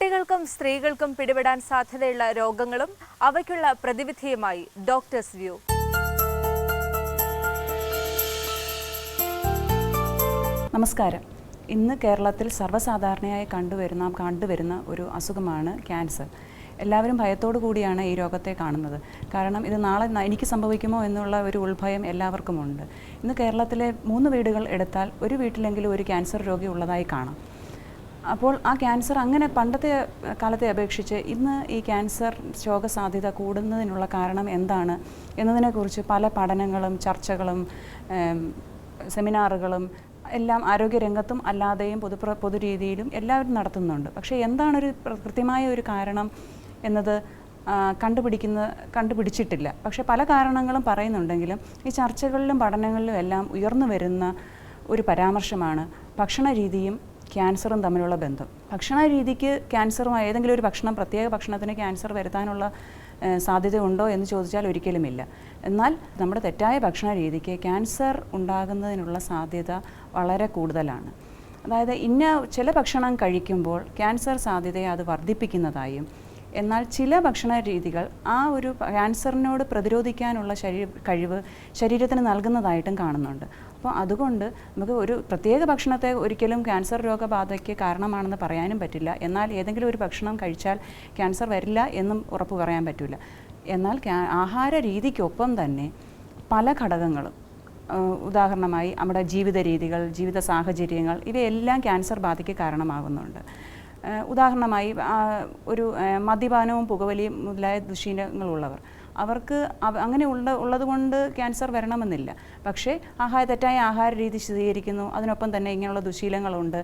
കുട്ടികൾക്കും സ്ത്രീകൾക്കും പിടിപെടാൻ സാധ്യതയുള്ള രോഗങ്ങളും അവയ്ക്കുള്ള പ്രതിവിധിയുമായി ഡോക്ടേഴ്സ് വ്യൂ. നമസ്കാരം. ഇന്ന് കേരളത്തിൽ സർവസാധാരണയായി കണ്ടുവരുന്ന കണ്ടുവരുന്ന ഒരു അസുഖമാണ് ക്യാൻസർ. എല്ലാവരും ഭയത്തോടു കൂടിയാണ് ഈ രോഗത്തെ കാണുന്നത്. കാരണം ഇത് നാളെ എനിക്ക് സംഭവിക്കുമോ എന്നുള്ള ഒരു ഉൾഭയം എല്ലാവർക്കുമുണ്ട്. ഇന്ന് കേരളത്തിലെ മൂന്ന് വീടുകൾ എടുത്താൽ ഒരു വീട്ടിലെങ്കിലും ഒരു ക്യാൻസർ രോഗി ഉള്ളതായി കാണാം. അപ്പോൾ ആ ക്യാൻസർ അങ്ങനെ പണ്ടത്തെ കാലത്തെ അപേക്ഷിച്ച് ഇന്ന് ഈ ക്യാൻസർ രോഗ സാധ്യത കൂടുന്നതിനുള്ള കാരണം എന്താണ് എന്നതിനെക്കുറിച്ച് പല പഠനങ്ങളും ചർച്ചകളും സെമിനാറുകളും എല്ലാം ആരോഗ്യരംഗത്തും അല്ലാതെയും പൊതു രീതിയിലും എല്ലാവരും നടത്തുന്നുണ്ട്. പക്ഷേ എന്താണൊരു കൃത്യമായ ഒരു കാരണം എന്നത് കണ്ടുപിടിക്കുന്ന കണ്ടുപിടിച്ചിട്ടില്ല. പക്ഷേ പല കാരണങ്ങളും പറയുന്നുണ്ടെങ്കിലും ഈ ചർച്ചകളിലും പഠനങ്ങളിലും എല്ലാം ഉയർന്നു വരുന്ന ഒരു പരാമർശമാണ് ഭക്ഷണ രീതിയും ക്യാൻസറും തമ്മിലുള്ള ബന്ധം. ഭക്ഷണ രീതിക്ക് ക്യാൻസറും ഏതെങ്കിലും ഒരു ഭക്ഷണം പ്രത്യേക ഭക്ഷണത്തിന് ക്യാൻസർ വരുത്താനുള്ള സാധ്യത ഉണ്ടോ എന്ന് ചോദിച്ചാൽ ഒരിക്കലുമില്ല. എന്നാൽ നമ്മുടെ തെറ്റായ ഭക്ഷണ രീതിക്ക് ക്യാൻസർ ഉണ്ടാകുന്നതിനുള്ള സാധ്യത വളരെ കൂടുതലാണ്. അതായത് ഇന്ന ചില ഭക്ഷണം കഴിക്കുമ്പോൾ ക്യാൻസർ സാധ്യതയെ അത് വർദ്ധിപ്പിക്കുന്നതായും എന്നാൽ ചില ഭക്ഷണ രീതികൾ ആ ഒരു ക്യാൻസറിനോട് പ്രതിരോധിക്കാനുള്ള ശരീര കഴിവ് ശരീരത്തിന് നൽകുന്നതായിട്ടും കാണുന്നുണ്ട്. അപ്പോൾ അതുകൊണ്ട് നമുക്ക് ഒരു പ്രത്യേക ഭക്ഷണത്തെ ഒരിക്കലും ക്യാൻസർ രോഗബാധയ്ക്ക് കാരണമാണെന്ന് പറയാനും പറ്റില്ല. എന്നാൽ ഏതെങ്കിലും ഒരു ഭക്ഷണം കഴിച്ചാൽ ക്യാൻസർ വരില്ല എന്നും ഉറപ്പ് പറയാൻ പറ്റില്ല എന്നാൽ ആഹാര രീതിക്കൊപ്പം തന്നെ പല ഘടകങ്ങളും ഉദാഹരണമായി നമ്മുടെ ജീവിത രീതികൾ ജീവിത സാഹചര്യങ്ങൾ ഇവയെല്ലാം ക്യാൻസർ ബാധയ്ക്ക് കാരണമാകുന്നുണ്ട്. ഉദാഹരണമായി ഒരു മദ്യപാനവും പുകവലിയും മുതലായ ദുശീലങ്ങളുള്ളവർ. അവർക്ക് അങ്ങനെ ഉള്ള ഉള്ളതുകൊണ്ട് ക്യാൻസർ വരണമെന്നില്ല. പക്ഷേ ആഹാര തെറ്റായ ആഹാര രീതി സ്വീകരിക്കുന്നു അതിനൊപ്പം തന്നെ ഇങ്ങനെയുള്ള ദുശീലങ്ങളുണ്ട്.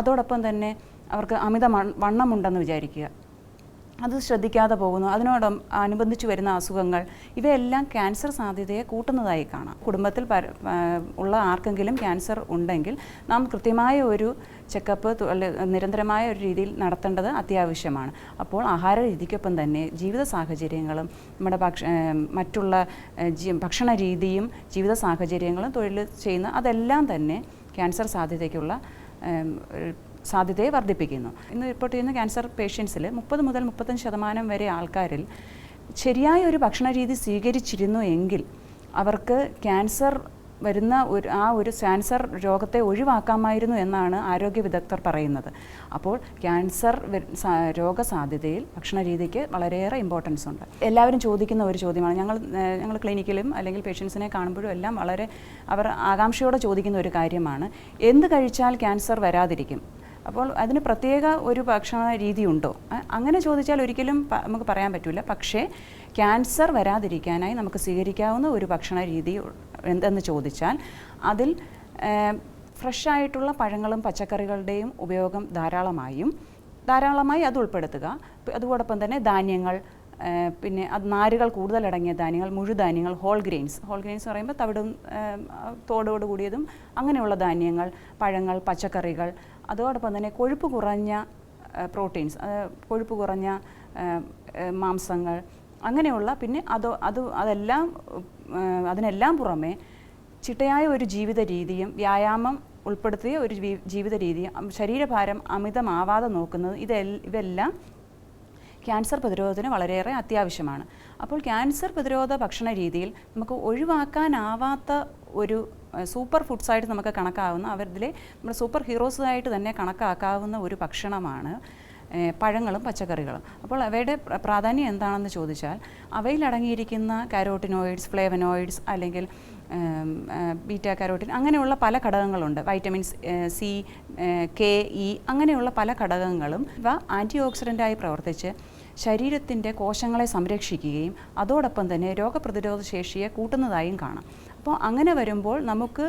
അതോടൊപ്പം തന്നെ അവർക്ക് അമിത വണ്ണമുണ്ടെന്ന് വിചാരിക്കുക. അത് ശ്രദ്ധിക്കാതെ പോകുന്നു. അതിനോട് അനുബന്ധിച്ച് വരുന്ന അസുഖങ്ങൾ ഇവയെല്ലാം ക്യാൻസർ സാധ്യതയെ കൂട്ടുന്നതായി കാണാം. കുടുംബത്തിൽ ഉള്ള ആർക്കെങ്കിലും ക്യാൻസർ ഉണ്ടെങ്കിൽ നാം കൃത്യമായ ഒരു ചെക്കപ്പ് നിരന്തരമായ ഒരു രീതിയിൽ നടത്തേണ്ടത് അത്യാവശ്യമാണ്. അപ്പോൾ ആഹാര രീതിക്കൊപ്പം തന്നെ ജീവിത സാഹചര്യങ്ങളും നമ്മുടെ ഭക്ഷ മറ്റുള്ള ഭക്ഷണ രീതിയും ജീവിത സാഹചര്യങ്ങളും തൊഴിൽ ചെയ്യുന്ന അതെല്ലാം തന്നെ ക്യാൻസർ സാധ്യതയ്ക്കുള്ള സാധ്യതയെ വർദ്ധിപ്പിക്കുന്നു. ഇന്ന് റിപ്പോർട്ട് ചെയ്യുന്ന ക്യാൻസർ പേഷ്യൻസിൽ മുപ്പത് മുതൽ മുപ്പത്തഞ്ച് ശതമാനം വരെ ആൾക്കാരിൽ ശരിയായ ഒരു ഭക്ഷണ രീതി സ്വീകരിച്ചിരുന്നു എങ്കിൽ അവർക്ക് ക്യാൻസർ വരുന്ന ഒരു ആ ഒരു ക്യാൻസർ രോഗത്തെ ഒഴിവാക്കാമായിരുന്നു എന്നാണ് ആരോഗ്യ വിദഗ്ധർ പറയുന്നത്. അപ്പോൾ ക്യാൻസർ രോഗസാധ്യതയിൽ ഭക്ഷണ രീതിക്ക് വളരെയേറെ ഇമ്പോർട്ടൻസ് ഉണ്ട്. എല്ലാവരും ചോദിക്കുന്ന ഒരു ചോദ്യമാണ്. ഞങ്ങൾ ഞങ്ങൾ ക്ലിനിക്കിലും അല്ലെങ്കിൽ പേഷ്യൻസിനെ കാണുമ്പോഴും എല്ലാം വളരെ അവർ ആകാംക്ഷയോടെ ചോദിക്കുന്ന ഒരു കാര്യമാണ്. എന്ത് കഴിച്ചാൽ ക്യാൻസർ വരാതിരിക്കും? അപ്പോൾ അതിന് പ്രത്യേക ഒരു ഭക്ഷണ രീതിയുണ്ടോ അങ്ങനെ ചോദിച്ചാൽ ഒരിക്കലും നമുക്ക് പറയാൻ പറ്റില്ല പക്ഷേ ക്യാൻസർ വരാതിരിക്കാനായി നമുക്ക് സ്വീകരിക്കാവുന്ന ഒരു ഭക്ഷണ രീതി എന്തെന്ന് ചോദിച്ചാൽ അതിൽ ഫ്രഷായിട്ടുള്ള പഴങ്ങളും പച്ചക്കറികളുടെയും ഉപയോഗം ധാരാളമായും ധാരാളമായി അത് ഉൾപ്പെടുത്തുക. അതോടൊപ്പം തന്നെ ധാന്യങ്ങൾ പിന്നെ അത് നാരുകൾ കൂടുതലടങ്ങിയ ധാന്യങ്ങൾ മുഴുധാന്യങ്ങൾ ഹോൾ ഗ്രെയിൻസ് ഹോൾ ഗ്രെയിൻസ് പറയുമ്പോൾ തവിടും തോടോട് കൂടിയതും അങ്ങനെയുള്ള ധാന്യങ്ങൾ പഴങ്ങൾ പച്ചക്കറികൾ. അതോടൊപ്പം തന്നെ കൊഴുപ്പ് കുറഞ്ഞ പ്രോട്ടീൻസ് കൊഴുപ്പ് കുറഞ്ഞ മാംസങ്ങൾ അങ്ങനെയുള്ള പിന്നെ അതോ അത് അതെല്ലാം അതിനെല്ലാം പുറമെ ചിട്ടയായ ഒരു ജീവിത രീതിയും വ്യായാമം ഉൾപ്പെടുത്തിയ ഒരു ജീവിത രീതിയും ശരീരഭാരം അമിതമാവാതെ നോക്കുന്നത് ഇതെ ഇതെല്ലാം ക്യാൻസർ പ്രതിരോധത്തിന് വളരെയേറെ അത്യാവശ്യമാണ്. അപ്പോൾ ക്യാൻസർ പ്രതിരോധ ഭക്ഷണ രീതിയിൽ നമുക്ക് ഒഴിവാക്കാനാവാത്ത ഒരു സൂപ്പർ ഫുഡ്സായിട്ട് നമുക്ക് കണക്കാവുന്ന അവരിലെ നമ്മുടെ സൂപ്പർ ഹീറോസായിട്ട് തന്നെ കണക്കാക്കാവുന്ന ഒരു ഭക്ഷണമാണ് പഴങ്ങളും പച്ചക്കറികളും. അപ്പോൾ അവയുടെ പ്രാധാന്യം എന്താണെന്ന് ചോദിച്ചാൽ അവയിൽ അടങ്ങിയിരിക്കുന്ന കാരോട്ടിനോയിഡ്സ് ഫ്ലേവനോയിഡ്സ് അല്ലെങ്കിൽ ബീറ്റ കാരോട്ടിൻ അങ്ങനെയുള്ള പല ഘടകങ്ങളുണ്ട്. വൈറ്റമിൻസ് സി കെ ഇ അങ്ങനെയുള്ള പല ഘടകങ്ങളും ഇവ ആന്റി ഓക്സിഡന്റായി പ്രവർത്തിച്ച് ശരീരത്തിന്റെ കോശങ്ങളെ സംരക്ഷിക്കുകയും അതോടൊപ്പം തന്നെ രോഗപ്രതിരോധ ശേഷിയെ കൂട്ടുന്നതായും കാണാം. അപ്പോൾ അങ്ങനെ വരുമ്പോൾ നമുക്ക്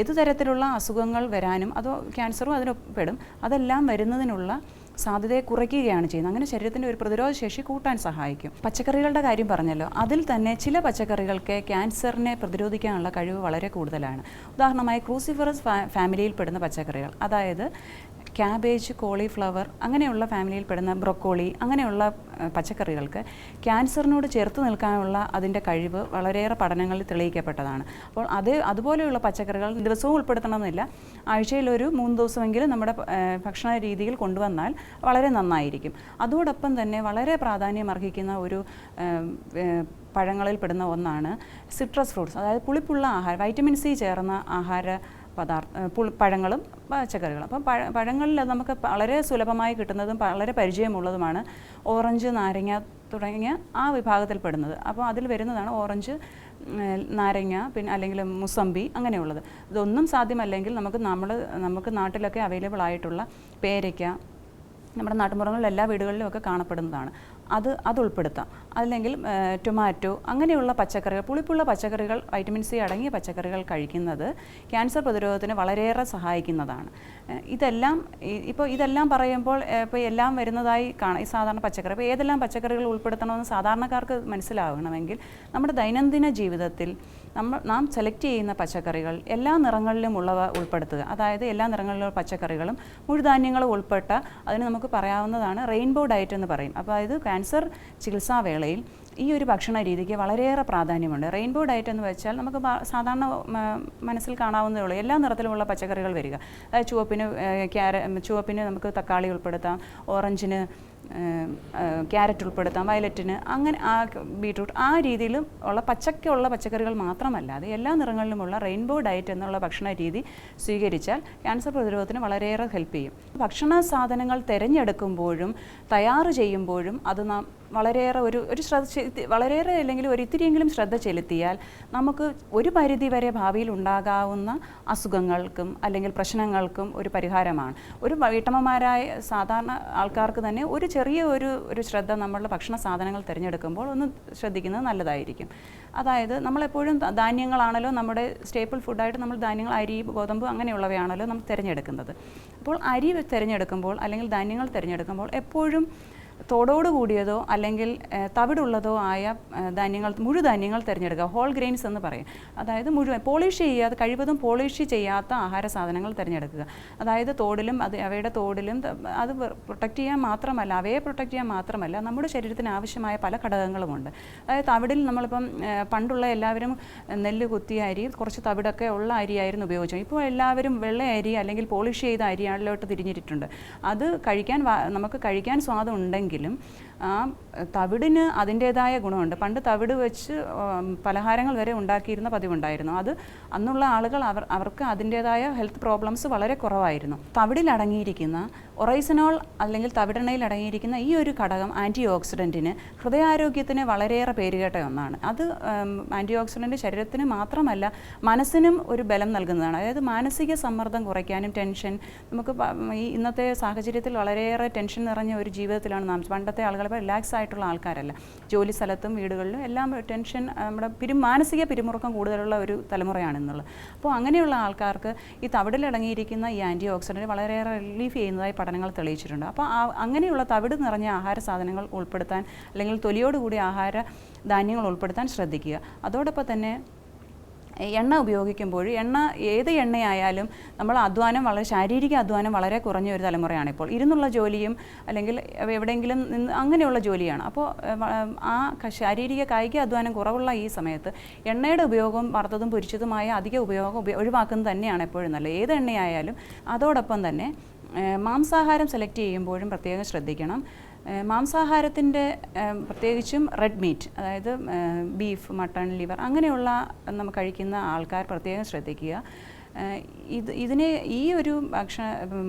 ഏതു തരത്തിലുള്ള അസുഖങ്ങൾ വരാനും അതോ ക്യാൻസറും അതിനൊപ്പെടും അതെല്ലാം വരുന്നതിനുള്ള സാധ്യതയെ കുറയ്ക്കുകയാണ് ചെയ്യുന്നത്. അങ്ങനെ ശരീരത്തിന്റെ ഒരു പ്രതിരോധ ശേഷി കൂട്ടാൻ സഹായിക്കും. പച്ചക്കറികളുടെ കാര്യം പറഞ്ഞല്ലോ. അതിൽ തന്നെ ചില പച്ചക്കറികൾക്ക് ക്യാൻസറിനെ പ്രതിരോധിക്കാനുള്ള കഴിവ് വളരെ കൂടുതലാണ്. ഉദാഹരണമായി ക്രൂസിഫറസ് ഫാമിലിയിൽ ഫാമിലിയിൽപ്പെടുന്ന പച്ചക്കറികൾ. അതായത് ക്യാബേജ് കോളിഫ്ലവർ അങ്ങനെയുള്ള ഫാമിലിയിൽ പെടുന്ന ബ്രൊക്കോളി അങ്ങനെയുള്ള പച്ചക്കറികൾക്ക് ക്യാൻസറിനോട് ചേർത്ത് നിൽക്കാനുള്ള അതിന്റെ കഴിവ് വളരെയേറെ പഠനങ്ങളിൽ തെളിയിക്കപ്പെട്ടതാണ്. അപ്പോൾ അത് അതുപോലെയുള്ള പച്ചക്കറികൾ ദിവസവും ഉൾപ്പെടുത്തണമെന്നില്ല. ആഴ്ചയിൽ ഒരു മൂന്ന് ദിവസമെങ്കിലും നമ്മുടെ ഭക്ഷണ രീതിയിൽ കൊണ്ടുവന്നാൽ വളരെ നന്നായിരിക്കും. അതോടൊപ്പം തന്നെ വളരെ പ്രാധാന്യം അർഹിക്കുന്ന ഒരു പഴങ്ങളിൽ പെടുന്ന ഒന്നാണ് സിട്രസ് ഫ്രൂട്ട്സ്. അതായത് പുളിപ്പുള്ള ആഹാരം വൈറ്റമിൻ സി ചേർന്ന ആഹാര പദാർത്ഥ പഴങ്ങളും പച്ചക്കറികളും അപ്പം പഴ പഴങ്ങളിൽ നമുക്ക് വളരെ സുലഭമായി കിട്ടുന്നതും വളരെ പരിചയമുള്ളതുമാണ് ഓറഞ്ച് നാരങ്ങ തുടങ്ങിയ ആ വിഭാഗത്തിൽ പെടുന്നത്. അപ്പോൾ അതിൽ വരുന്നതാണ് ഓറഞ്ച് നാരങ്ങ പിന്നെ അല്ലെങ്കിൽ മുസമ്പി അങ്ങനെയുള്ളത്. ഇതൊന്നും സാധ്യമല്ലെങ്കിൽ നമുക്ക് നമ്മൾ നമുക്ക് നാട്ടിലൊക്കെ അവൈലബിൾ ആയിട്ടുള്ള പേരയ്ക്ക നമ്മുടെ നാട്ടുമ്പുറങ്ങളിൽ എല്ലാ വീടുകളിലും ഒക്കെ കാണപ്പെടുന്നതാണ്. അത് അത് ഉൾപ്പെടുത്താം അല്ലെങ്കിൽ ടൊമാറ്റോ അങ്ങനെയുള്ള പച്ചക്കറികൾ പുളിപ്പുള്ള പച്ചക്കറികൾ വൈറ്റമിൻ സി അടങ്ങിയ പച്ചക്കറികൾ കഴിക്കുന്നത് ക്യാൻസർ പ്രതിരോധത്തിന് വളരെയേറെ സഹായിക്കുന്നതാണ്. ഇതെല്ലാം ഇപ്പോൾ ഇതെല്ലാം പറയുമ്പോൾ ഇപ്പോൾ എല്ലാം വരുന്നതായി കാണാം. ഈ സാധാരണ പച്ചക്കറി ഇപ്പോൾ ഏതെല്ലാം പച്ചക്കറികൾ ഉൾപ്പെടുത്തണമെന്ന് സാധാരണക്കാർക്ക് മനസ്സിലാകണമെങ്കിൽ നമ്മുടെ ദൈനംദിന ജീവിതത്തിൽ നമ്മൾ നാം സെലക്ട് ചെയ്യുന്ന പച്ചക്കറികൾ എല്ലാ നിറങ്ങളിലും ഉള്ളവ ഉൾപ്പെടുത്തുക. അതായത് എല്ലാ നിറങ്ങളിലുള്ള പച്ചക്കറികളും മുഴുധാന്യങ്ങളും ഉൾപ്പെട്ട അതിന് നമുക്ക് പറയാവുന്നതാണ് റെയിൻബോ ഡയറ്റ് എന്ന് പറയും. അപ്പോൾ അതായത് ക്യാൻസർ ചികിത്സാവേളയിൽ ഈ ഒരു ഭക്ഷണ രീതിക്ക് വളരെയേറെ പ്രാധാന്യമുണ്ട്. റെയിൻബോ ഡയറ്റ് എന്ന് വെച്ചാൽ നമുക്ക് സാധാരണ മനസ്സിൽ കാണാവുന്നതേ ഉള്ളൂ. എല്ലാ നിറത്തിലുമുള്ള പച്ചക്കറികൾ വരിക. ചുവപ്പിന് ക്യാര ചുവപ്പിന് നമുക്ക് തക്കാളി ഉൾപ്പെടുത്താം. ഓറഞ്ചിന് ക്യാരറ്റ് ഉൾപ്പെടുത്താം വയലറ്റിന് അങ്ങനെ ആ ബീട്രൂട്ട് ആ രീതിയിലും ഉള്ള പച്ചക്കുള്ള പച്ചക്കറികൾ മാത്രമല്ലാതെ എല്ലാ നിറങ്ങളിലുമുള്ള റെയിൻബോ ഡയറ്റ് എന്നുള്ള ഭക്ഷണ രീതി സ്വീകരിച്ചാൽ ക്യാൻസർ പ്രതിരോധത്തിന് വളരെയേറെ ഹെൽപ്പ് ചെയ്യും. ഭക്ഷണ സാധനങ്ങൾ തിരഞ്ഞെടുക്കുമ്പോഴും തയ്യാറ് ചെയ്യുമ്പോഴും അത് നാം വളരെയേറെ ഒരു ഒരു ശ്രദ്ധ വളരെയേറെ അല്ലെങ്കിൽ ഒരു ഇത്തിരിയെങ്കിലും ശ്രദ്ധ ചെലുത്തിയാൽ നമുക്ക് ഒരു പരിധി വരെ ഭാവിയിൽ ഉണ്ടാകാവുന്ന അസുഖങ്ങൾക്കും അല്ലെങ്കിൽ പ്രശ്നങ്ങൾക്കും ഒരു പരിഹാരമാണ്. ഒരു വീട്ടമ്മമാരായ സാധാരണ ആൾക്കാർക്ക് തന്നെ ഒരു ചെറിയ ഒരു ഒരു ശ്രദ്ധ നമ്മളുടെ ഭക്ഷണ സാധനങ്ങൾ തിരഞ്ഞെടുക്കുമ്പോൾ ഒന്ന് ശ്രദ്ധിക്കുന്നത് നല്ലതായിരിക്കും. അതായത് നമ്മളെപ്പോഴും ധാന്യങ്ങളാണല്ലോ നമ്മുടെ സ്റ്റേപ്പിൾ ഫുഡായിട്ട് നമ്മൾ ധാന്യങ്ങൾ അരി ഗോതമ്പ് അങ്ങനെയുള്ളവയാണല്ലോ നമ്മൾ തിരഞ്ഞെടുക്കുന്നത്. അപ്പോൾ അരി തിരഞ്ഞെടുക്കുമ്പോൾ അല്ലെങ്കിൽ ധാന്യങ്ങൾ തിരഞ്ഞെടുക്കുമ്പോൾ എപ്പോഴും തോടോട് കൂടിയതോ അല്ലെങ്കിൽ തവിടുള്ളതോ ആയ ധാന്യങ്ങൾ മുഴുധാന്യങ്ങൾ തിരഞ്ഞെടുക്കുക. ഹോൾ ഗ്രെയിൻസ് എന്ന് പറയും. അതായത് മുഴുവൻ പോളിഷ് ചെയ്യാതെ കഴിവതും പോളിഷ് ചെയ്യാത്ത ആഹാര സാധനങ്ങൾ തിരഞ്ഞെടുക്കുക. അതായത് തോടിലും അത് അവയുടെ തോടിലും അത് പ്രൊട്ടക്റ്റ് ചെയ്യാൻ മാത്രമല്ല അവയെ പ്രൊട്ടക്റ്റ് ചെയ്യാൻ മാത്രമല്ല നമ്മുടെ ശരീരത്തിന് ആവശ്യമായ പല ഘടകങ്ങളുമുണ്ട്. അതായത് തവിടിൽ നമ്മളിപ്പം പണ്ടുള്ള എല്ലാവരും നെല്ല് കുത്തി അരി കുറച്ച് തവിടൊക്കെ ഉള്ള അരിയായിരുന്നു ഉപയോഗിച്ചത്. ഇപ്പോൾ എല്ലാവരും വെള്ള അരി അല്ലെങ്കിൽ പോളിഷ് ചെയ്ത അരിയാളിലോട്ട് തിരിഞ്ഞിട്ടുണ്ട്. അത് കഴിക്കാൻ നമുക്ക് കഴിക്കാൻ സ്വാദം ഉണ്ടെങ്കിലും ആ തവിടിന് അതിന്റേതായ ഗുണമുണ്ട്. പണ്ട് തവിട് വെച്ച് പലഹാരങ്ങൾ വരെ ഉണ്ടാക്കിയിരുന്ന പതിവുണ്ടായിരുന്നു. അത് അന്നുള്ള ആളുകൾ അവർ അവർക്ക് അതിന്റേതായ ഹെൽത്ത് പ്രോബ്ലംസ് വളരെ കുറവായിരുന്നു. തവിടിൽ അടങ്ങിയിരിക്കുന്ന ഒറൈസനോൾ അല്ലെങ്കിൽ തവിടെണ്ണയിൽ അടങ്ങിയിരിക്കുന്ന ഈ ഒരു ഘടകം ആന്റി ഓക്സിഡന്റിന് ഹൃദയാരോഗ്യത്തിന് വളരെയേറെ പേരുകേട്ട ഒന്നാണ്. അത് ആന്റി ഓക്സിഡന്റ് ശരീരത്തിന് മാത്രമല്ല മനസ്സിനും ഒരു ബലം നൽകുന്നതാണ്. അതായത് മാനസിക സമ്മർദ്ദം കുറയ്ക്കാനും ടെൻഷൻ നമുക്ക് ഈ ഇന്നത്തെ സാഹചര്യത്തിൽ വളരെയേറെ ടെൻഷൻ നിറഞ്ഞ ഒരു ജീവിതത്തിലാണ് നാം പണ്ടത്തെ ആളുകൾ ഇപ്പോൾ റിലാക്സ് ആയിട്ടുള്ള ആൾക്കാരല്ല. ജോലി സ്ഥലത്തും വീടുകളിലും എല്ലാം ടെൻഷൻ നമ്മുടെ പിരി മാനസിക പിരിമുറുക്കം കൂടുതലുള്ള ഒരു തലമുറയാണെന്നുള്ളത്. അപ്പോൾ അങ്ങനെയുള്ള ആൾക്കാർക്ക് ഈ തവിടിലടങ്ങിയിരിക്കുന്ന ഈ ആന്റി ഓക്സിഡന്റ് വളരെയേറെ റിലീഫ് ചെയ്യുന്നതായി പഠനങ്ങൾ തെളിയിച്ചിട്ടുണ്ട്. അപ്പോൾ അങ്ങനെയുള്ള തവിട് നിറഞ്ഞ ആഹാര സാധനങ്ങൾ ഉൾപ്പെടുത്താൻ അല്ലെങ്കിൽ തൊലിയോടുകൂടി ആഹാര ധാന്യങ്ങൾ ഉൾപ്പെടുത്താൻ ശ്രദ്ധിക്കുക. അതോടൊപ്പം തന്നെ എണ്ണ ഉപയോഗിക്കുമ്പോൾ എണ്ണ ഏത് എണ്ണയായാലും നമ്മൾ അധ്വാനം വളരെ ശാരീരിക അധ്വാനം വളരെ കുറഞ്ഞ ഒരു തലമുറയാണ് ഇപ്പോൾ. ഇരുന്നുള്ള ജോലിയും അല്ലെങ്കിൽ എവിടെയെങ്കിലും നിന്ന് അങ്ങനെയുള്ള ജോലിയാണ്. അപ്പോൾ ആ ശാരീരിക കായിക അധ്വാനം കുറവുള്ള ഈ സമയത്ത് എണ്ണയുടെ ഉപയോഗം വറുത്തതും പൊരിച്ചതുമായ അധിക ഉപയോഗം ഒഴിവാക്കുന്നത് തന്നെയാണ് എപ്പോഴും നല്ലത്. ഏത് എണ്ണയായാലും അതോടൊപ്പം തന്നെ മാംസാഹാരം സെലക്ട് ചെയ്യുമ്പോഴും പ്രത്യേകം ശ്രദ്ധിക്കണം. മാംസാഹാരത്തിന്റെ പ്രത്യേകിച്ചും റെഡ് മീറ്റ് അതായത് ബീഫ് മട്ടൺ ലിവർ അങ്ങനെയുള്ള നമ്മൾ കഴിക്കുന്ന ആൾക്കാർ പ്രത്യേകം ശ്രദ്ധിക്കുക. ഇത് ഇതിനെ ഈ ഒരു ഭക്ഷണ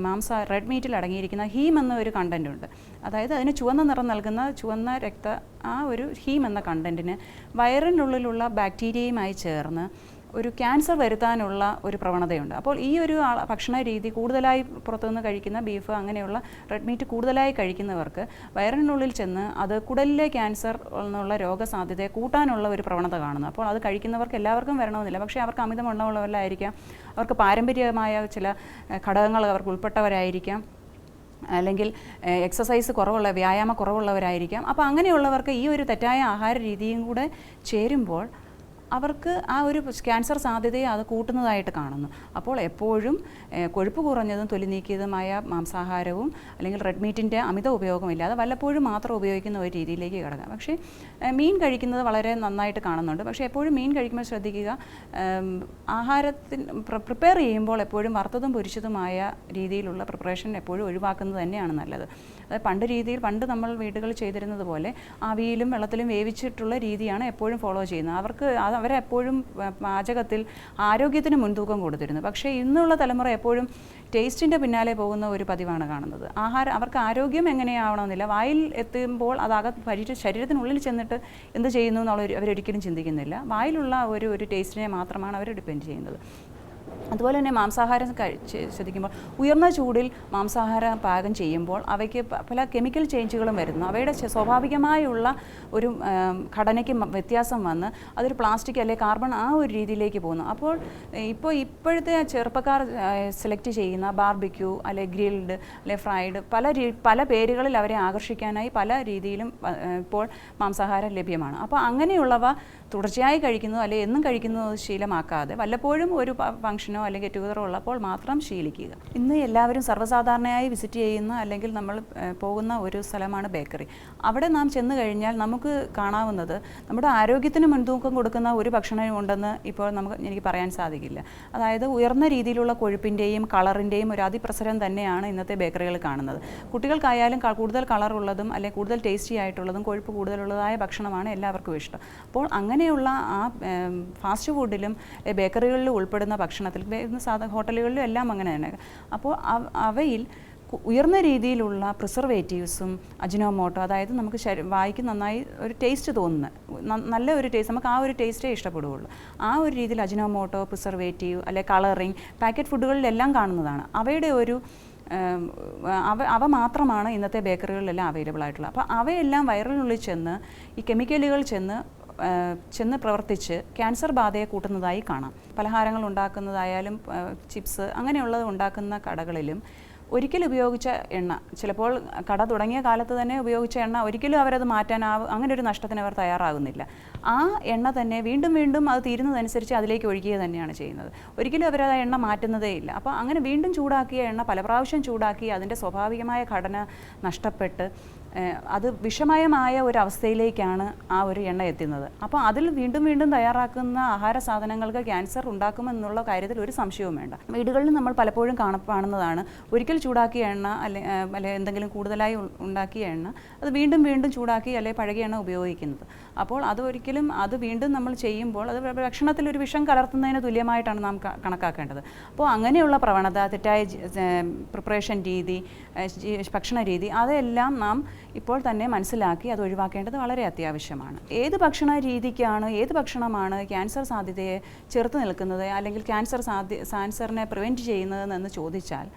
മാംസ റെഡ് മീറ്റിൽ അടങ്ങിയിരിക്കുന്ന ഹീം എന്ന ഒരു കണ്ടന്റ് ഉണ്ട്. അതായത് അതിന് ചുവന്ന നിറം നൽകുന്ന ചുവന്ന രക്ത ആ ഒരു ഹീം എന്ന കണ്ടന്റിന് വയറിനുള്ളിലുള്ള ബാക്ടീരിയയുമായി ചേർന്ന് ഒരു ക്യാൻസർ വരുത്താനുള്ള ഒരു പ്രവണതയുണ്ട്. അപ്പോൾ ഈ ഒരു ഭക്ഷണ രീതി കൂടുതലായി പുറത്തുനിന്ന് കഴിക്കുന്ന ബീഫ് അങ്ങനെയുള്ള റെഡ് മീറ്റ് കൂടുതലായി കഴിക്കുന്നവർക്ക് വയറിനുള്ളിൽ ചെന്ന് അത് കുടലിലെ ക്യാൻസർ എന്നുള്ള രോഗസാധ്യതയെ കൂട്ടാനുള്ള ഒരു പ്രവണത കാണുന്നു. അപ്പോൾ അത് കഴിക്കുന്നവർക്ക് എല്ലാവർക്കും വരണമെന്നില്ല. പക്ഷേ അവർക്ക് അമിതമുള്ളവരായിരിക്കാം അവർക്ക് പാരമ്പര്യമായ ചില ഘടകങ്ങൾ അവർക്ക് ഉൾപ്പെട്ടവരായിരിക്കാം. അല്ലെങ്കിൽ എക്സസൈസ് കുറവുള്ള വ്യായാമ കുറവുള്ളവരായിരിക്കാം. അപ്പോൾ അങ്ങനെയുള്ളവർക്ക് ഈ ഒരു തെറ്റായ ആഹാര രീതിയും കൂടെ ചേരുമ്പോൾ അവർക്ക് ആ ഒരു ക്യാൻസർ സാധ്യതയെ അത് കൂട്ടുന്നതായിട്ട് കാണുന്നു. അപ്പോൾ എപ്പോഴും കൊഴുപ്പ് കുറഞ്ഞതും തൊലി നീക്കിയതുമായ മാംസാഹാരവും അല്ലെങ്കിൽ റെഡ് മീറ്റിന്റെ അമിത ഉപയോഗമില്ലാതെ വല്ലപ്പോഴും മാത്രം ഉപയോഗിക്കുന്ന ഒരു രീതിയിലേക്ക് കിടക്കാം. പക്ഷേ മീൻ കഴിക്കുന്നത് വളരെ നന്നായിട്ട് കാണുന്നുണ്ട്. പക്ഷേ എപ്പോഴും മീൻ കഴിക്കുമ്പോൾ ശ്രദ്ധിക്കുക ആഹാരത്തിന് പ്രിപ്പയർ ചെയ്യുമ്പോൾ എപ്പോഴും വറുത്തതും പൊരിച്ചതുമായ രീതിയിലുള്ള പ്രിപ്പറേഷൻ എപ്പോഴും ഒഴിവാക്കുന്നത് തന്നെയാണ് നല്ലത്. അതായത് പണ്ട് രീതിയിൽ പണ്ട് നമ്മൾ വീടുകളിൽ ചെയ്തിരുന്നത് പോലെ ആവിയിലും വെള്ളത്തിലും വേവിച്ചിട്ടുള്ള രീതിയാണ് എപ്പോഴും ഫോളോ ചെയ്യുന്നത്. അവർക്ക് അവരെപ്പോഴും പാചകത്തിൽ ആരോഗ്യത്തിന് മുൻതൂക്കം കൊടുത്തിരുന്നു. പക്ഷേ ഇന്നുള്ള തലമുറ എപ്പോഴും ടേസ്റ്റിന്റെ പിന്നാലെ പോകുന്ന ഒരു പതിവാണ് കാണുന്നത്. ആഹാരം അവർക്ക് ആരോഗ്യം എങ്ങനെയാവണമെന്നില്ല. വായിൽ എത്തുമ്പോൾ അത് അകത്ത് ശരീരത്തിനുള്ളിൽ ചെന്നിട്ട് എന്ത് ചെയ്യുന്നു എന്നുള്ള അവരൊരിക്കലും ചിന്തിക്കുന്നില്ല. വായിലുള്ള ഒരു ഒരു ടേസ്റ്റിനെ മാത്രമാണ് അവർ ഡിപ്പെൻഡ് ചെയ്യുന്നത്. അതുപോലെ തന്നെ മാംസാഹാരം കഴിച്ച് ശ്രദ്ധിക്കുമ്പോൾ ഉയർന്ന ചൂടിൽ മാംസാഹാരം പാകം ചെയ്യുമ്പോൾ അവയ്ക്ക് പല കെമിക്കൽ ചേഞ്ചുകളും വരുന്നു. അവയുടെ സ്വാഭാവികമായുള്ള ഒരു ഘടനയ്ക്ക് വ്യത്യാസം വന്ന് അതൊരു പ്ലാസ്റ്റിക് അല്ലെ കാർബൺ ആ ഒരു രീതിയിലേക്ക് പോകുന്നു. അപ്പോൾ ഇപ്പോൾ ഇപ്പോഴത്തെ ചെറുപ്പക്കാർ സെലക്ട് ചെയ്യുന്ന ബാർബിക്യൂ അല്ലെ ഗ്രിൽഡ് അല്ലെ ഫ്രൈഡ് പല പല പേരുകളിൽ അവരെ ആകർഷിക്കാനായി പല രീതിയിലും ഇപ്പോൾ മാംസാഹാരം ലഭ്യമാണ്. അപ്പോൾ അങ്ങനെയുള്ളവ തുടർച്ചയായി കഴിക്കുന്നു അല്ലെ എന്നും കഴിക്കുന്നു ശീലമാക്കാതെ വല്ലപ്പോഴും ഒരു പ- ഫംഗ്ഷനോ അല്ലെങ്കിൽ ടുഗതറോ ഉള്ളപ്പോൾ മാത്രം ശീലിക്കുക. ഇന്ന് എല്ലാവരും സർവസാധാരണയായി വിസിറ്റ് ചെയ്യുന്ന അല്ലെങ്കിൽ നമ്മൾ പോകുന്ന ഒരു സ്ഥലമാണ് ബേക്കറി. അവിടെ നാം ചെന്ന് കഴിഞ്ഞാൽ നമുക്ക് കാണാവുന്നത് നമ്മുടെ ആരോഗ്യത്തിന് മുൻതൂക്കം കൊടുക്കുന്ന ഒരു ഭക്ഷണം ഉണ്ടെന്ന് ഇപ്പോൾ നമുക്ക് എനിക്ക് പറയാൻ സാധിക്കില്ല. അതായത് ഉയർന്ന രീതിയിലുള്ള കൊഴുപ്പിന്റെയും കളറിന്റെയും ഒരു അതിപ്രസരം തന്നെയാണ് ഇന്നത്തെ ബേക്കറികൾ കാണുന്നത്. കുട്ടികൾക്കായാലും കൂടുതൽ കളറുള്ളതും അല്ലെങ്കിൽ കൂടുതൽ ടേസ്റ്റി ആയിട്ടുള്ളതും കൊഴുപ്പ് കൂടുതലുള്ളതായ ഭക്ഷണമാണ് എല്ലാവർക്കും ഇഷ്ടം. അപ്പോൾ അങ്ങനെയുള്ള ആ ഫാസ്റ്റ് ഫുഡിലും ബേക്കറികളിലും ഉൾപ്പെടുന്ന ഭക്ഷണത്തിൽ ബേ- സാധ ഹോട്ടലുകളിലും എല്ലാം അങ്ങനെ തന്നെ. അപ്പോൾ അവയിൽ ഉയർന്ന രീതിയിലുള്ള പ്രിസർവേറ്റീവ്സും അജിനോമോട്ടോ അതായത് നമുക്ക് ശരി വായിക്ക് നന്നായി ഒരു ടേസ്റ്റ് തോന്നുന്ന നല്ല ഒരു ടേസ്റ്റ് നമുക്ക് ആ ഒരു ടേസ്റ്റേ ഇഷ്ടപ്പെടുകയുള്ളൂ. ആ ഒരു രീതിയിൽ അജിനോമോട്ടോ പ്രിസർവേറ്റീവ് അല്ലെ കളറിങ് പാക്കറ്റ് ഫുഡുകളിലെല്ലാം കാണുന്നതാണ്. അവയുടെ ഒരു അവ അവ മാത്രമാണ് ഇന്നത്തെ ബേക്കറികളിലെല്ലാം അവൈലബിൾ ആയിട്ടുള്ളത് അപ്പോൾ അവയെല്ലാം വയറിനുള്ളിൽ ചെന്ന് ഈ കെമിക്കലുകൾ ചെന്ന് ചെന്ന് പ്രവർത്തിച്ച് ക്യാൻസർ ബാധയെ കൂട്ടുന്നതായി കാണാം. പലഹാരങ്ങൾ ഉണ്ടാക്കുന്നതായാലും ചിപ്സ് അങ്ങനെയുള്ളത് ഉണ്ടാക്കുന്ന കടകളിലും ഒരിക്കൽ ഉപയോഗിച്ച എണ്ണ ചിലപ്പോൾ കട തുടങ്ങിയ കാലത്ത് തന്നെ ഉപയോഗിച്ച എണ്ണ ഒരിക്കലും അവരത് മാറ്റാനാവും അങ്ങനെ ഒരു നഷ്ടത്തിന് അവർ തയ്യാറാകുന്നില്ല. ആ എണ്ണ തന്നെ വീണ്ടും വീണ്ടും അത് തീരുന്നതനുസരിച്ച് അതിലേക്ക് ഒഴുകുക തന്നെയാണ് ചെയ്യുന്നത്. ഒരിക്കലും അവർ ആ എണ്ണ മാറ്റുന്നതേ ഇല്ല. അപ്പോൾ അങ്ങനെ വീണ്ടും ചൂടാക്കിയ എണ്ണ പല പ്രാവശ്യം ചൂടാക്കി അതിന്റെ സ്വാഭാവികമായ ഘടന നഷ്ടപ്പെട്ട് അത് വിഷമയമായ ഒരു അവസ്ഥയിലേക്കാണ് ആ ഒരു എണ്ണ എത്തുന്നത്. അപ്പോൾ അതിൽ വീണ്ടും വീണ്ടും തയ്യാറാക്കുന്ന ആഹാര സാധനങ്ങൾക്ക് ക്യാൻസർ ഉണ്ടാക്കുമെന്നുള്ള കാര്യത്തിൽ ഒരു സംശയവും വേണ്ട. വീടുകളിൽ നമ്മൾ പലപ്പോഴും കാണപ്പെടുന്നതാണ് ഒരിക്കൽ ചൂടാക്കിയ എണ്ണ അല്ലെ അല്ലെ എന്തെങ്കിലും കൂടുതലായി ഉണ്ടാക്കിയ എണ്ണ അത് വീണ്ടും വീണ്ടും ചൂടാക്കി അല്ലെ പഴകിയ എണ്ണ ഉപയോഗിക്കുന്നത്. അപ്പോൾ അത് ഒരിക്കലും അത് വീണ്ടും നമ്മൾ ചെയ്യുമ്പോൾ അത് ഭക്ഷണത്തിൽ ഒരു വിഷം കലർത്തുന്നതിന് തുല്യമായിട്ടാണ് നാം കണക്കാക്കേണ്ടത്. അപ്പോൾ അങ്ങനെയുള്ള പ്രവണത തെറ്റായ പ്രിപ്പറേഷൻ രീതി ഭക്ഷണ രീതി അതെല്ലാം നാം ഇപ്പോൾ തന്നെ മനസ്സിലാക്കി അത് ഒഴിവാക്കേണ്ടത് വളരെ അത്യാവശ്യമാണ്. ഏത് ഭക്ഷണ രീതിക്കാണ് ഏത് ഭക്ഷണമാണ് ക്യാൻസർ സാധ്യതയെ ചെറുത്ത് നിൽക്കുന്നത് അല്ലെങ്കിൽ ക്യാൻസർ സാധ്യ ക്യാൻസറിനെ പ്രിവെന്റ് ചെയ്യുന്നതെന്ന് ചോദിച്ചാൽ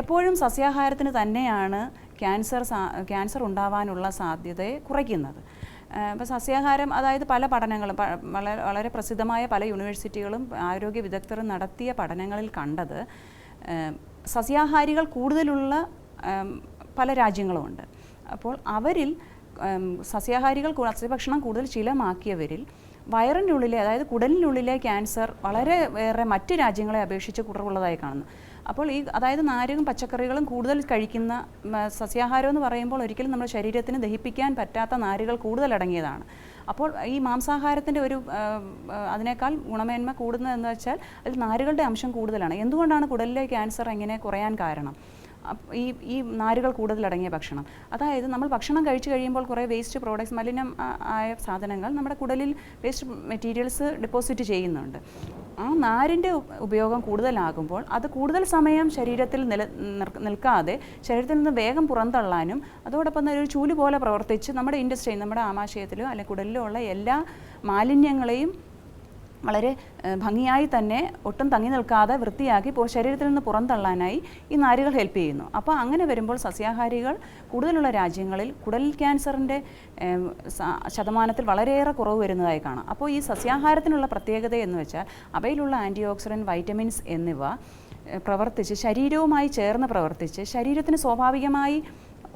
എപ്പോഴും സസ്യാഹാരത്തിന് തന്നെയാണ് ക്യാൻസർ ക്യാൻസർ ഉണ്ടാവാനുള്ള സാധ്യതയെ കുറയ്ക്കുന്നത്. ഇപ്പോൾ സസ്യാഹാരം അതായത് പല പഠനങ്ങളും വളരെ വളരെ പ്രസിദ്ധമായ പല യൂണിവേഴ്സിറ്റികളും ആരോഗ്യ വിദഗ്ധരും നടത്തിയ പഠനങ്ങളിൽ കണ്ടത് സസ്യാഹാരികൾ കൂടുതലുള്ള പല രാജ്യങ്ങളുമുണ്ട്. അപ്പോൾ അവരിൽ സസ്യാഹാരികൾ സസ്യഭക്ഷണം കൂടുതൽ ശീലമാക്കിയവരിൽ വയറിനുള്ളിലെ അതായത് കുടലിനുള്ളിലെ ക്യാൻസർ വളരെ വേറെ മറ്റ് രാജ്യങ്ങളെ അപേക്ഷിച്ച് കുറവുള്ളതായി കാണുന്നു. അപ്പോൾ ഈ അതായത് നാരും പച്ചക്കറികളും കൂടുതൽ കഴിക്കുന്ന സസ്യാഹാരം എന്ന് പറയുമ്പോൾ ഒരിക്കലും നമ്മുടെ ശരീരത്തിന് ദഹിപ്പിക്കാൻ പറ്റാത്ത നാരുകൾ കൂടുതൽ അടങ്ങിയതാണ്. അപ്പോൾ ഈ മാംസാഹാരത്തിന്റെ ഒരു അതിനേക്കാൾ ഗുണമേന്മ കൂടുന്നതെന്ന് വെച്ചാൽ അതിൽ നാരുകളുടെ അംശം കൂടുതലാണ്. എന്തുകൊണ്ടാണ് കുടലിലെ ക്യാൻസർ എങ്ങനെ കുറയാൻ കാരണം? ഈ ഈ നാരുകൾ കൂടുതലടങ്ങിയ ഭക്ഷണം. അതായത് നമ്മൾ ഭക്ഷണം കഴിച്ചു കഴിയുമ്പോൾ കുറേ വേസ്റ്റ് പ്രോഡക്ട്സ് മലിനം ആയ സാധനങ്ങൾ നമ്മുടെ കുടലിൽ വേസ്റ്റ് മെറ്റീരിയൽസ് ഡെപ്പോസിറ്റ് ചെയ്യുന്നുണ്ട്. ആ നാരിന്റെ ഉപയോഗം കൂടുതലാകുമ്പോൾ അത് കൂടുതൽ സമയം ശരീരത്തിൽ നില നിൽക്കാതെ ശരീരത്തിൽ നിന്ന് വേഗം പുറന്തള്ളാനും അതോടൊപ്പം തന്നെ ഒരു ചൂൽ പോലെ പ്രവർത്തിച്ച് നമ്മുടെ ഇൻഡസ്ട്രി നമ്മുടെ ആമാശയത്തിലോ അല്ലെങ്കിൽ കുടലിലോ ഉള്ള എല്ലാ മാലിന്യങ്ങളെയും വളരെ ഭംഗിയായി തന്നെ ഒട്ടും തങ്ങി നിൽക്കാതെ വൃത്തിയാക്കി പോ- ശരീരത്തിൽ നിന്ന് പുറന്തള്ളാനായി ഈ നാരുകൾ ഹെൽപ്പ് ചെയ്യുന്നു. അപ്പോൾ അങ്ങനെ വരുമ്പോൾ സസ്യാഹാരികൾ കൂടുതലുള്ള രാജ്യങ്ങളിൽ കുടൽ ക്യാൻസറിന്റെ ശതമാനത്തിൽ വളരെയേറെ കുറവ് വരുന്നതായി കാണാം. അപ്പോൾ ഈ സസ്യാഹാരത്തിനുള്ള പ്രത്യേകത എന്ന് വെച്ചാൽ അവയിലുള്ള ആന്റി ഓക്സിഡന്റ് വൈറ്റമിൻസ് എന്നിവ പ്രവർത്തിച്ച് ശരീരവുമായി ചേർന്ന് പ്രവർത്തിച്ച് ശരീരത്തിന് സ്വാഭാവികമായി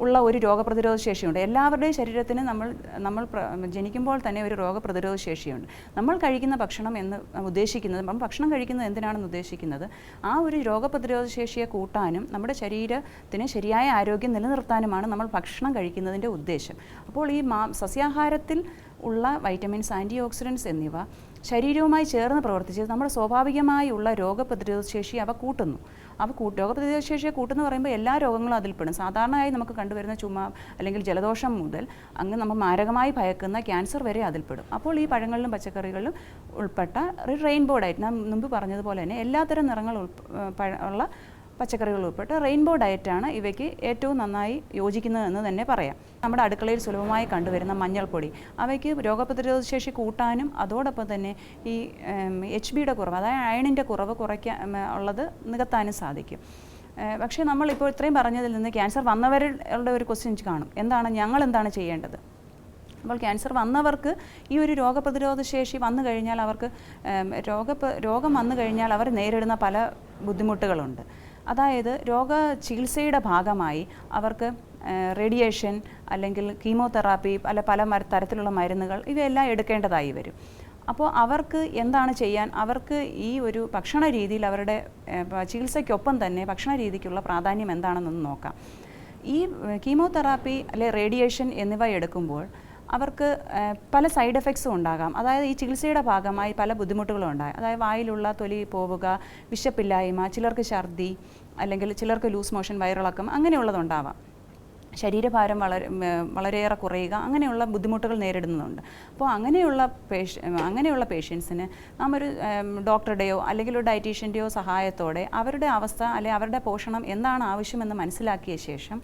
ഉള്ള ഒരു രോഗപ്രതിരോധ ശേഷിയുണ്ട്. എല്ലാവരുടെയും ശരീരത്തിന് നമ്മൾ നമ്മൾ ജനിക്കുമ്പോൾ തന്നെ ഒരു രോഗപ്രതിരോധ ശേഷിയുണ്ട്. നമ്മൾ കഴിക്കുന്ന ഭക്ഷണം എന്ന് ഉദ്ദേശിക്കുന്നത് നമ്മൾ ഭക്ഷണം കഴിക്കുന്നത് എന്തിനാണെന്ന് ഉദ്ദേശിക്കുന്നത് ആ ഒരു രോഗപ്രതിരോധ ശേഷിയെ കൂട്ടാനും നമ്മുടെ ശരീരത്തിന് ശരിയായ ആരോഗ്യം നിലനിർത്താനുമാണ് നമ്മൾ ഭക്ഷണം കഴിക്കുന്നതിന്റെ ഉദ്ദേശം. അപ്പോൾ ഈ മാ സസ്യാഹാരത്തിൽ ഉള്ള വൈറ്റമിൻസ് ആന്റി ഓക്സിഡൻസ് എന്നിവ ശരീരവുമായി ചേർന്ന് പ്രവർത്തിച്ച് നമ്മുടെ സ്വാഭാവികമായുള്ള രോഗപ്രതിരോധ ശേഷി അവ കൂട്ടുന്നു. അവ രോഗപ്രതിരോധ ശേഷിയെ കൂട്ടുന്നു പറയുമ്പോൾ എല്ലാ രോഗങ്ങളും അതിൽപ്പെടും സാധാരണയായി നമുക്ക് കണ്ടുവരുന്ന ചുമ അല്ലെങ്കിൽ ജലദോഷം മുതൽ അങ്ങ് നമ്മൾ മാരകമായി ഭയക്കുന്ന ക്യാൻസർ വരെ അതിൽപ്പെടും അപ്പോൾ ഈ പഴങ്ങളിലും പച്ചക്കറികളിലും ഉൾപ്പെട്ട ഒരു റെയിൻബോ ഡയറ്റ് മുമ്പ് പറഞ്ഞതുപോലെ തന്നെ എല്ലാത്തരം നിറങ്ങൾ ഉള്ള പച്ചക്കറികൾ ഉൾപ്പെട്ട് റെയിൻബോ ഡയറ്റാണ് ഇവയ്ക്ക് ഏറ്റവും നന്നായി യോജിക്കുന്നതെന്ന് തന്നെ പറയാം. നമ്മുടെ അടുക്കളയിൽ സുലഭമായി കണ്ടുവരുന്ന മഞ്ഞൾപ്പൊടി അവയ്ക്ക് രോഗപ്രതിരോധ ശേഷി കൂട്ടാനും അതോടൊപ്പം തന്നെ ഈ എച്ച് ബിയുടെ കുറവ് അതായത് അയണിന്റെ കുറവ് കുറയ്ക്കാൻ ഉള്ളത് നികത്താനും സാധിക്കും. പക്ഷേ നമ്മളിപ്പോൾ ഇത്രയും പറഞ്ഞതിൽ നിന്ന് ക്യാൻസർ വന്നവരുടെ ഒരു ക്വസ്റ്റ്യൻ കാണും. എന്താണ് ഞങ്ങൾ എന്താണ് ചെയ്യേണ്ടത്? അപ്പോൾ ക്യാൻസർ വന്നവർക്ക് ഈ ഒരു രോഗപ്രതിരോധ ശേഷി വന്നു കഴിഞ്ഞാൽ അവർക്ക് രോഗ രോഗം വന്നു കഴിഞ്ഞാൽ അവർ നേരിടുന്ന പല ബുദ്ധിമുട്ടുകളുണ്ട്. അതായത് രോഗ ചികിത്സയുടെ ഭാഗമായി അവർക്ക് റേഡിയേഷൻ അല്ലെങ്കിൽ കീമോതെറാപ്പി അല്ല പല തരത്തിലുള്ള മരുന്നുകൾ ഇവയെല്ലാം എടുക്കേണ്ടതായി വരും. അപ്പോൾ അവർക്ക് എന്താണ് ചെയ്യാൻ? അവർക്ക് ഈ ഒരു ഭക്ഷണ രീതിയിൽ അവരുടെ ചികിത്സയ്ക്കൊപ്പം തന്നെ ഭക്ഷണ രീതിക്കുള്ള പ്രാധാന്യം എന്താണെന്നൊന്ന് നോക്കാം. ഈ കീമോതെറാപ്പി അല്ലെ റേഡിയേഷൻ എന്നിവ എടുക്കുമ്പോൾ അവർക്ക് പല സൈഡ് എഫക്ട്സും ഉണ്ടാകാം. അതായത് ഈ ചികിത്സയുടെ ഭാഗമായി പല ബുദ്ധിമുട്ടുകളും ഉണ്ടാകും അതായത് വായിലുള്ള തൊലി പോവുക വിശപ്പില്ലായ്മ ചിലർക്ക് ഛർദി അല്ലെങ്കിൽ ചിലർക്ക് ലൂസ് മോഷൻ വയറിളക്കം അങ്ങനെയുള്ളതുണ്ടാവാം ശരീരഭാരം വളരെ വളരെയേറെ കുറയുക അങ്ങനെയുള്ള ബുദ്ധിമുട്ടുകൾ നേരിടുന്നുണ്ട്. അപ്പോൾ അങ്ങനെയുള്ള പേഷ അങ്ങനെയുള്ള പേഷ്യൻസിന് നാം ഒരു ഡോക്ടറുടെയോ അല്ലെങ്കിൽ ഒരു ഡയറ്റീഷ്യന്റെയോ സഹായത്തോടെ അവരുടെ അവസ്ഥ അല്ലെങ്കിൽ അവരുടെ പോഷണം എന്താണ് ആവശ്യമെന്ന് മനസ്സിലാക്കിയ ശേഷം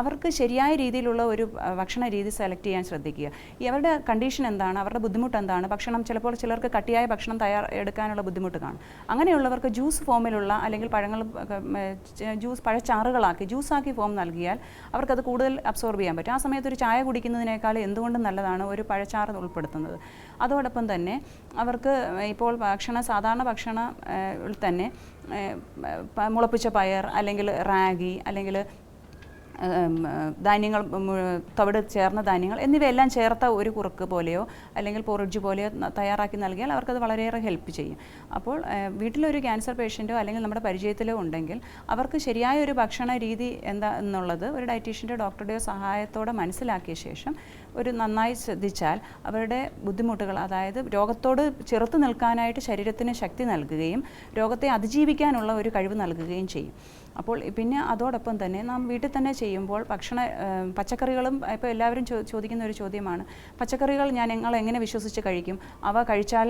അവർക്ക് ശരിയായ രീതിയിലുള്ള ഒരു ഭക്ഷണ രീതി സെലക്ട് ചെയ്യാൻ ശ്രദ്ധിക്കുക. ഈ അവരുടെ കണ്ടീഷൻ എന്താണ്? അവരുടെ ബുദ്ധിമുട്ട് എന്താണ്? ഭക്ഷണം ചിലപ്പോൾ ചിലർക്ക് കട്ടിയായ ഭക്ഷണം തയ്യാർ എടുക്കാനുള്ള ബുദ്ധിമുട്ട് കാണും. അങ്ങനെയുള്ളവർക്ക് ജ്യൂസ് ഫോമിലുള്ള അല്ലെങ്കിൽ പഴങ്ങൾ ജ്യൂസ് പഴച്ചാറുകളാക്കി ജ്യൂസാക്കി ഫോം നൽകിയാൽ അവർക്കത് കൂടുതൽ അബ്സോർബ് ചെയ്യാൻ പറ്റും. ആ സമയത്ത് ഒരു ചായ കുടിക്കുന്നതിനേക്കാൾ എന്തുകൊണ്ടും നല്ലതാണ് ഒരു പഴച്ചാറ് ഉൾപ്പെടുത്തുന്നത്. അതോടൊപ്പം തന്നെ അവർക്ക് ഇപ്പോൾ ഭക്ഷണ സാധാരണ ഭക്ഷണ തന്നെ മുളപ്പിച്ച പയർ അല്ലെങ്കിൽ റാഗി അല്ലെങ്കിൽ ധാന്യങ്ങൾ തവിട് ചേർന്ന ധാന്യങ്ങൾ എന്നിവയെല്ലാം ചേർത്ത ഒരു കുറുക്ക് പോലെയോ അല്ലെങ്കിൽ പോറിഡ്ജ് പോലെയോ തയ്യാറാക്കി നൽകിയാൽ അവർക്കത് വളരെയേറെ ഹെൽപ്പ് ചെയ്യും. അപ്പോൾ വീട്ടിലൊരു ക്യാൻസർ പേഷ്യന്റോ അല്ലെങ്കിൽ നമ്മുടെ പരിചയത്തിലോ ഉണ്ടെങ്കിൽ അവർക്ക് ശരിയായ ഒരു ഭക്ഷണ രീതി എന്താ എന്നുള്ളത് ഒരു ഡയറ്റീഷ്യന്റെയോ ഡോക്ടറുടെയോ സഹായത്തോടെ മനസ്സിലാക്കിയ ശേഷം ഒരു നന്നായി ശ്രദ്ധിച്ചാൽ അവരുടെ ബുദ്ധിമുട്ടുകൾ അതായത് രോഗത്തോട് ചെറുത്ത് നിൽക്കാനായിട്ട് ശരീരത്തിന് ശക്തി നൽകുകയും രോഗത്തെ അതിജീവിക്കാനുള്ള ഒരു കഴിവ് നൽകുകയും ചെയ്യും. അപ്പോൾ പിന്നെ അതോടൊപ്പം തന്നെ നാം വീട്ടിൽ തന്നെ ചെയ്യുമ്പോൾ ഭക്ഷണ പച്ചക്കറികളും ഇപ്പോൾ എല്ലാവരും ചോദിക്കുന്ന ഒരു ചോദ്യമാണ്. പച്ചക്കറികൾ ഞാൻ നിങ്ങൾ എങ്ങനെ വിശ്വസിച്ച് കഴിക്കും? അവ കഴിച്ചാൽ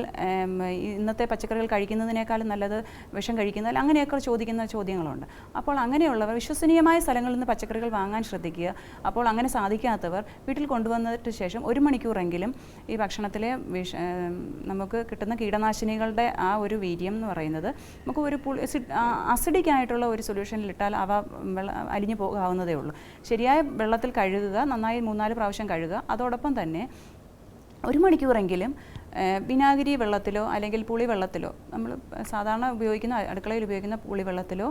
ഇന്നത്തെ പച്ചക്കറികൾ കഴിക്കുന്നതിനേക്കാളും നല്ലത് വിഷം കഴിക്കുന്നതിൽ അങ്ങനെയൊക്കെ ചോദിക്കുന്ന ചോദ്യങ്ങളുണ്ട്. അപ്പോൾ അങ്ങനെയുള്ളവർ വിശ്വസനീയമായ സ്ഥലങ്ങളിൽ നിന്ന് പച്ചക്കറികൾ വാങ്ങാൻ ശ്രദ്ധിക്കുക. അപ്പോൾ അങ്ങനെ സാധിക്കാത്തവർ വീട്ടിൽ കൊണ്ടുവന്നതിന് ശേഷം ഒരു മണിക്കൂറെങ്കിലും ഈ ഭക്ഷണത്തിലെ വിഷ നമുക്ക് കിട്ടുന്ന കീടനാശിനികളുടെ ആ ഒരു വീര്യം എന്ന് പറയുന്നത് നമുക്ക് ഒരു അസിഡിക് ആയിട്ടുള്ള ഒരു സൊല്യൂഷനിലിട്ടാൽ അവ അലിഞ്ഞു പോകാവുന്നതേ ഉള്ളൂ. ശരിയായ വെള്ളത്തിൽ കഴുകുക നന്നായി മൂന്നാൽ പ്രാവശ്യം കഴുകുക. അതോടൊപ്പം തന്നെ ഒരു മണിക്കൂറെങ്കിലും വിനാഗിരി വെള്ളത്തിലോ അല്ലെങ്കിൽ പുളി വെള്ളത്തിലോ നമ്മൾ സാധാരണ ഉപയോഗിക്കുന്ന അടുക്കളയിൽ ഉപയോഗിക്കുന്ന പുളി വെള്ളത്തിലോ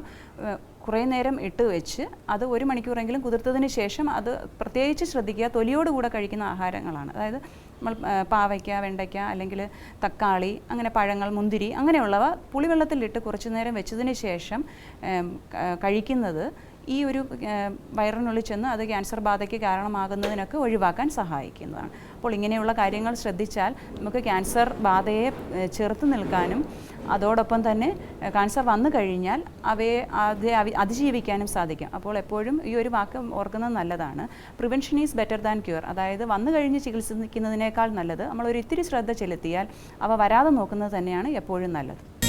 കുറേ നേരം ഇട്ട് വെച്ച് അത് ഒരു മണിക്കൂറെങ്കിലും കുതിർത്തതിന് ശേഷം അത് പ്രത്യേകിച്ച് ശ്രദ്ധിക്കുക തൊലിയോടുകൂടെ കഴിക്കുന്ന ആഹാരങ്ങളാണ്. അതായത് നമ്മൾ പാവയ്ക്ക വെണ്ടയ്ക്ക അല്ലെങ്കിൽ തക്കാളി അങ്ങനെ പഴങ്ങൾ മുന്തിരി അങ്ങനെയുള്ളവ പുളിവെള്ളത്തിലിട്ട് കുറച്ചു നേരം വെച്ചതിന് ശേഷം കഴിക്കുന്നത് ഈ ഒരു വയറിനുള്ളിൽ ചെന്ന് അത് ക്യാൻസർ ബാധയ്ക്ക് കാരണമാകുന്നതിനൊക്കെ ഒഴിവാക്കാൻ സഹായിക്കുന്നതാണ്. അപ്പോൾ ഇങ്ങനെയുള്ള കാര്യങ്ങൾ ശ്രദ്ധിച്ചാൽ നമുക്ക് ക്യാൻസർ ബാധയെ ചെറുത്ത് നിൽക്കാനും അതോടൊപ്പം തന്നെ കാൻസർ വന്നു കഴിഞ്ഞാൽ അവയെ അത് അതിജീവിക്കാനും സാധിക്കും. അപ്പോൾ എപ്പോഴും ഈ ഒരു വാക്ക് ഓർക്കുന്നത് നല്ലതാണ്. Prevention is better than cure അതായത് വന്നു കഴിഞ്ഞ് ചികിത്സിക്കുന്നതിനേക്കാൾ നല്ലത്. നമ്മൾ ഒരു ഇത്തിരി ശ്രദ്ധ ചെലുത്തിയാൽ അവ വരാതെ നോക്കുന്നത് തന്നെയാണ് എപ്പോഴും നല്ലത്.